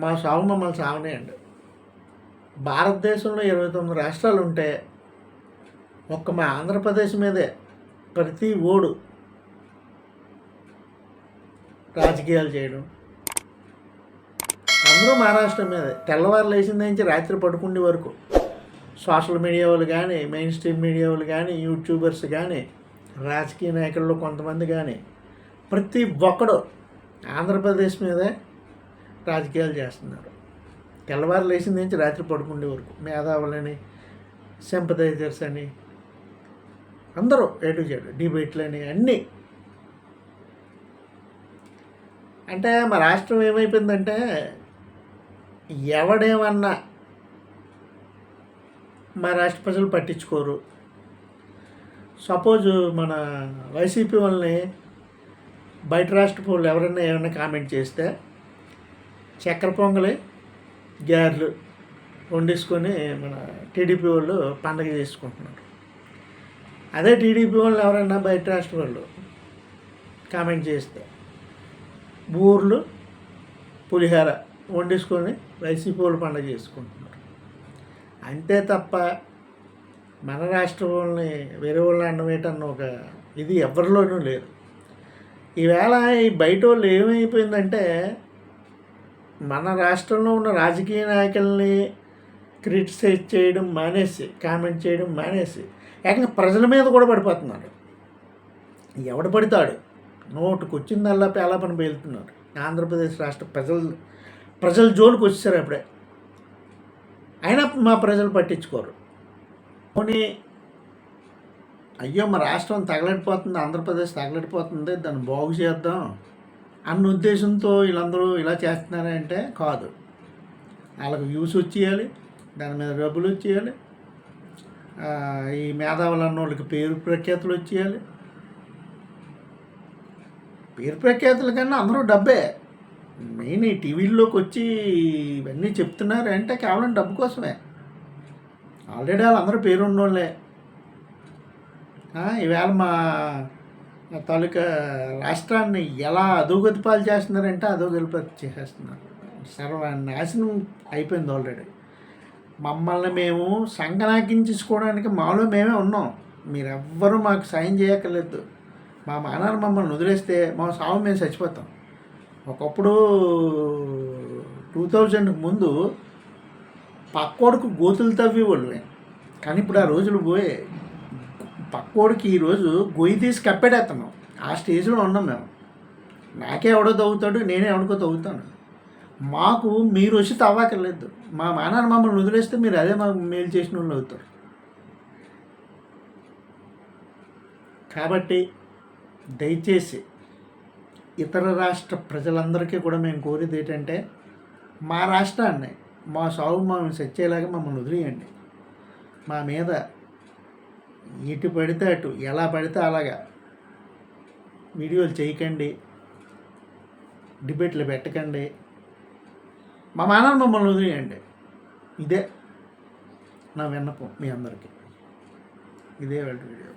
మా సాగు మమ్మల్ని సాగనేయండి భారతదేశంలో ఇరవై తొమ్మిది రాష్ట్రాలు ఉంటే ఒక్క మా ఆంధ్రప్రదేశ్ మీదే ప్రతి ఓడు రాజకీయాలు చేయడం. అందరూ మహారాష్ట్ర మీదే. తెల్లవారు లేచిన నుంచి రాత్రి పడుకుండే వరకు సోషల్ మీడియా వాళ్ళు కానీ మెయిన్ స్ట్రీమ్ మీడియా వాళ్ళు కానీ యూట్యూబర్స్ కానీ రాజకీయ నాయకుల్లో కొంతమంది కానీ ప్రతి ఒక్కడు ఆంధ్రప్రదేశ్ మీదే రాజకీయాలు చేస్తున్నారు. తెల్లవారు లేచిన నుంచి రాత్రి పడుకుండే వరకు మేధావులని సింపథైజర్స్ అని అందరూ ఏ చేయడు డిబేట్లని అన్నీ. అంటే మా రాష్ట్రం ఏమైపోయిందంటే ఎవడేమన్నా మా రాష్ట్ర ప్రజలు పట్టించుకోరు. సపోజ్ మన వైసీపీ వాళ్ళని బయట రాష్ట్ర పౌరులు ఎవరైనా ఏమైనా కామెంట్ చేస్తే చక్కెర పొంగలి గారెలు వండేసుకొని మన టీడీపీ వాళ్ళు పండగ చేసుకుంటున్నారు. అదే టీడీపీ వాళ్ళు ఎవరైనా బయట రాష్ట్ర వాళ్ళు కామెంట్ చేస్తే బూర్లు పులిహార వండేసుకొని వైసీపీ వాళ్ళు పండగ చేసుకుంటున్నారు. అంతే తప్ప మన రాష్ట్రం వాళ్ళని వేరే వాళ్ళు అన్నమేటన్న ఒక ఇది ఎవరిలోనూ లేదు. ఈవేళ ఈ బయట వాళ్ళు ఏమైపోయిందంటే మన రాష్ట్రంలో ఉన్న రాజకీయ నాయకుల్ని క్రిటిసైజ్ చేయడం మానేసి కామెంట్ చేయడం మానేసి ఏకంగా ప్రజల మీద కూడా పడిపోతున్నాడు ఎవడు పడతాడు? నోటుకొచ్చిందల్లా పేలాపని పేలుతున్నాడు ఆంధ్రప్రదేశ్ రాష్ట్ర ప్రజలు ప్రజల జోలికి వచ్చేసారు అప్పుడే. అయినా మా ప్రజలు పట్టించుకోరు. పోనీ అయ్యో మా రాష్ట్రం తగలడిపోతుంది ఆంధ్రప్రదేశ్ తగలడిపోతుంది దాన్ని బాగు చేద్దాం. అన్న ఉద్దేశంతో వీళ్ళందరూ ఇలా చేస్తున్నారంటే కాదు. వాళ్ళకి వ్యూస్ వచ్చేయాలి దాని మీద డబ్బులు వచ్చేయాలి ఈ మేధావులు అన్న వాళ్ళకి పేరు ప్రఖ్యాతులు వచ్చేయాలి. పేరు ప్రఖ్యాతుల కన్నా అందరూ డబ్బే. మెయిన్ ఈ టీవీల్లోకి వచ్చి ఇవన్నీ చెప్తున్నారు అంటే కేవలం డబ్బు కోసమే. ఆల్రెడీ వాళ్ళందరూ పేరున్నోళ్ళే. ఈవేళ మా తాలూకా రాష్ట్రాన్ని ఎలా అధోగతి పాలు చేస్తున్నారంటే అధోగతిపాలు చేసేస్తున్నారు. సర్వనాశనం అయిపోయింది ఆల్రెడీ మమ్మల్ని మేము సంగనాకించుకోవడానికి మాలో మేమే ఉన్నాం. మీరెవ్వరూ మాకు సాయం చేయక్కర్లేదు. మా మానాన్ని మమ్మల్ని వదిలేస్తే మా సాగు మేము చచ్చిపోతాం. ఒకప్పుడు టూ థౌజండ్కి ముందు పక్కోడుకు గోతులు తవ్వేవాళ్ళు కానీ ఇప్పుడు ఆ రోజులు పోయే పక్కోడికి ఈరోజు గొయ్యి తీసి కప్పెడేస్తున్నాం ఆ స్టేజ్లో ఉన్నాం మేము. నాకే ఎవడో తవ్వుతాడు నేనే ఎవడికో తవ్వుతాను. మాకు మీరు వచ్చి తవ్వక్కర్లేదు మా మానాన్ని మమ్మల్ని వదిలేస్తే మీరు అదే మాకు మేలు చేసిన వాళ్ళు అవుతారు. కాబట్టి దయచేసి ఇతర రాష్ట్ర ప్రజలందరికీ కూడా మేము కోరేది ఏంటంటే మా రాష్ట్రాన్ని మా సాగు మమ్మల్ని సెచ్చేలాగా మమ్మల్ని వదిలేయండి. మా మీద ఇటు పడితే అటు ఎలా పడితే అలాగా. వీడియోలు చేయకండి. డిబేట్లు పెట్టకండి. మా మానాన్ని మమ్మల్ని వదిలేయండి. ఇదే నా విన్నపం మీ అందరికీ. ఇదే వాళ్ళ వీడియో.